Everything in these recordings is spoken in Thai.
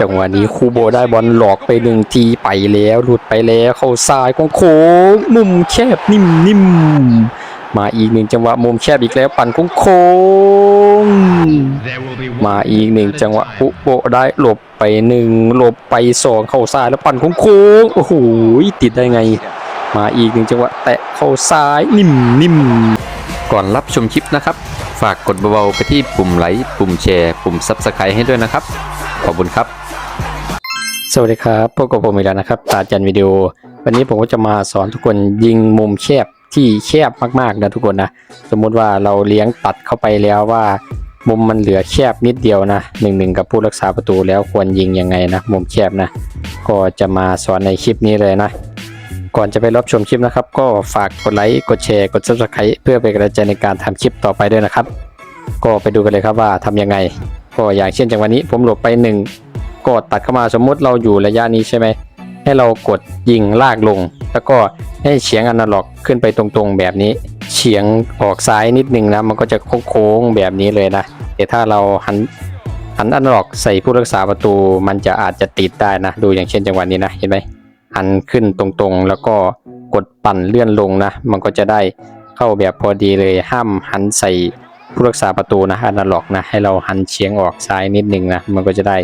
จังหวะนี้คูโบได้บอลหลอกไปหนึ่งทีไปแล้ว หลุดไปแล้วเข้าซ้ายของโค้งมุมแคบนิ่มนิ่มมาอีกหนึ่งจังหวะมุมแคบอีกแล้วปั่นของโค้งมาอีกหนึ่งจังหวะคุโบได้หลบไปหนึ่งหลบไปสองเข้าซ้ายแล้วปั่นโค้งโอ้โหติดได้ไง มาอีกหนึ่งจังหวะแตะเข้าซ้ายนิ่มนิ่มก่อนรับชมคลิปนะครับ ฝากกดเบาๆไปที่ปุ่มไลค์ปุ่มแชร์ ปุ่ม Subscribe ให้ด้วยนะครับ ขอบคุณครับ สวัสดีครับพบกับผมอีกแล้วนะครับตาจันวิดีโอ วันนี้ผมก็จะมาสอนทุกคนยิงมุมแคบที่แคบมากๆนะทุกคนนะสมมุติว่าเราเลี้ยงตัดเข้าไปแล้วว่า มุมมันเหลือแคบนิดเดียวนะหนึ่งหนึ่งกับผู้รักษาประตูแล้วควรยิงยังไงนะมุมแคบนะก็จะมาสอนในคลิปนี้เลยนะ ก่อนจะไปรับชมคลิปนะครับ ก็ฝากกดไลค์กดแชร์กด subscribe เพื่อเป็นกำลังใจในการทำคลิปต่อไปด้วยนะครับ ก็ไปดูกันเลยครับว่าทำยังไงก็อย่างเช่นจังหวะนี้ผมหลบไปหนึ่ง ก็ตัดเข้ามาสมมุติเราอยู่ระยะนี้ใช่ไหม ให้เรากดยิงลากลง แล้วก็ให้เฉียงอนาล็อกขึ้นไปตรงๆแบบนี้ เฉียงออกซ้ายนิดนึงนะ มันก็จะโค้งๆแบบนี้เลยนะ แต่ถ้าเราหันหันอนาล็อกใส่ผู้รักษาประตูมันจะอาจจะติดได้นะ ดูอย่างเช่นจังหวะนี้นะ เห็นไหมหันขึ้นตรงๆ แล้วก็กดปั่นเลื่อนลงนะ มันก็จะได้เข้าแบบพอดีเลยห้ามหันใส่ผู้รักษาประตูนะอนาล็อกนะ ให้เราหันเฉียงออกซ้ายนิดนึงนะ มันก็จะได้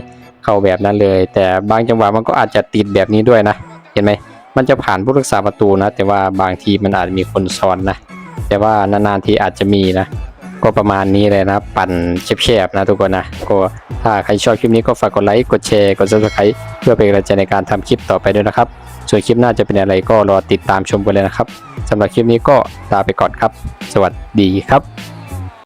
เข้าแบบนั้นเลย แต่บางจังหวะมันก็อาจจะติดแบบนี้ด้วยนะ เห็นไหมมันจะผ่านผู้รักษาประตูนะ แต่ว่าบางทีมันอาจมีคนซ้อนนะ แต่ว่านานๆทีอาจจะมีนะ ก็ประมาณนี้เลยนะ ปั่นแคบๆนะทุกคนนะ ก็ถ้าใครชอบคลิปนี้ก็ฝากกดไลค์ กดแชร์ กด subscribe เพื่อเป็นกำลังใจในการทำคลิปต่อไปด้วยนะครับ ส่วนคลิปหน้าจะเป็นอะไรก็รอติดตามชมกันเลยนะครับสำหรับคลิปนี้ก็ลาไปก่อนครับ สวัสดีครับ